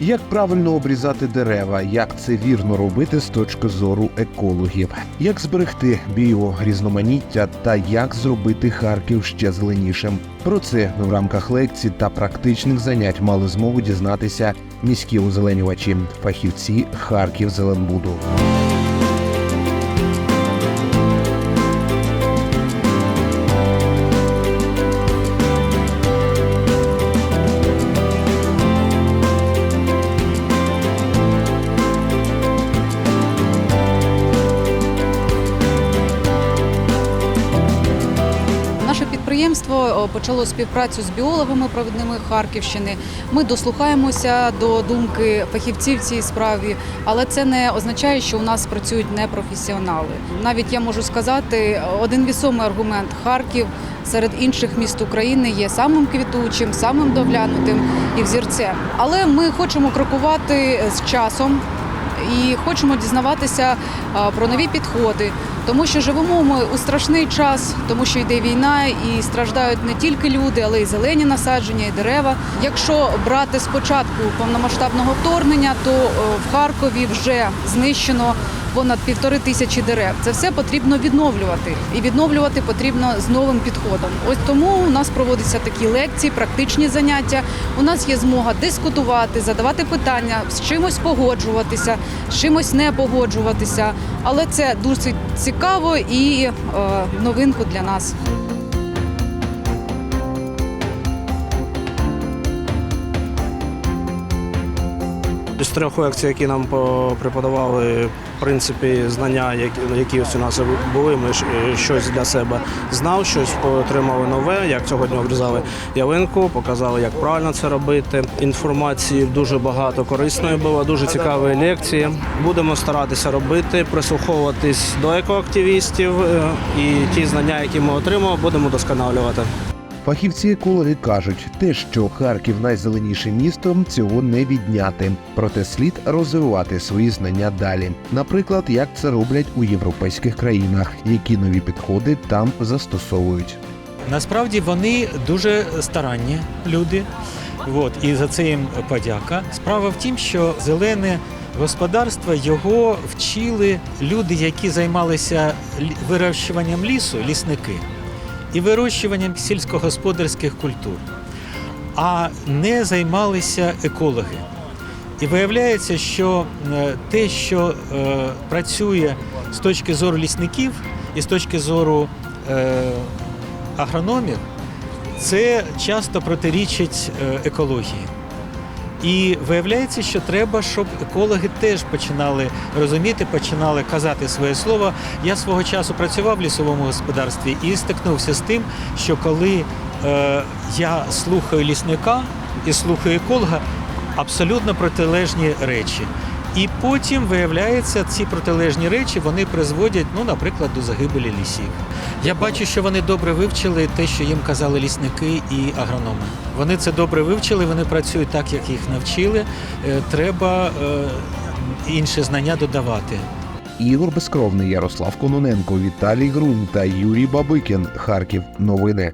Як правильно обрізати дерева, як це вірно робити з точки зору екологів, як зберегти біорізноманіття та як зробити Харків ще зеленішим. Про це в рамках лекцій та практичних занять мали змогу дізнатися міські озеленювачі, фахівці Харків Зеленбуду. Підприємство почало співпрацю з біологами провідними Харківщини. Ми дослухаємося до думки фахівців в цій справі, але це не означає, що у нас працюють непрофесіонали. Навіть я можу сказати, один вісомий аргумент Харків серед інших міст України є самим квітучим, самим доглянутим і взірцем. Але ми хочемо крокувати з часом і хочемо дізнаватися про нові підходи, тому що живемо ми у страшний час, тому що йде війна і страждають не тільки люди, але й зелені насадження, і дерева. Якщо брати спочатку повномасштабного вторгнення, то е, в Харкові вже знищено понад півтори тисячі дерев. Це все потрібно відновлювати, і відновлювати потрібно з новим підходом. Ось тому у нас проводяться такі лекції, практичні заняття. У нас є змога дискутувати, задавати питання, з чимось погоджуватися, з чимось не погоджуватися. Але це досить цікаво і е, новинку для нас. З трьох лекцій, які нам по- преподавали, в принципі, знання, які, які ось у нас були, ми е, щось для себе знав, щось отримали нове, як сьогодні обрізали ялинку, показали, як правильно це робити. Інформації дуже багато корисної було, дуже цікаві лекції. Будемо старатися робити, прислуховуватись до екоактивістів е, і ті знання, які ми отримали, будемо досконалювати. Фахівці екологи кажуть, те, що Харків найзеленіше місто, цього не відняти. Проте слід розвивати свої знання далі. Наприклад, як це роблять у європейських країнах, які нові підходи там застосовують. Насправді вони дуже старанні люди. От, і за це їм подяка. Справа в тім, що зелене господарство його вчили люди, які займалися вирощуванням лісу, лісники, і вирощуванням сільськогосподарських культур, а не займалися екологи. І виявляється, що е, те, що е, працює з точки зору лісників і з точки зору е, агрономів, це часто протирічить екології. І виявляється, що треба, щоб екологи теж починали розуміти, починали казати своє слово. Я свого часу працював в лісовому господарстві і стикнувся з тим, що коли е, я слухаю лісника і слухаю еколога, абсолютно протилежні речі. І потім виявляється, ці протилежні речі вони призводять, ну, наприклад, до загибелі лісів. Я бачу, що вони добре вивчили те, що їм казали лісники і агрономи. Вони це добре вивчили, вони працюють так, як їх навчили. Е, Треба е, інші знання додавати. Ігор Безкровний, Ярослав Кононенко, Віталій Грунь та Юрій Бабикін. Харків. Новини.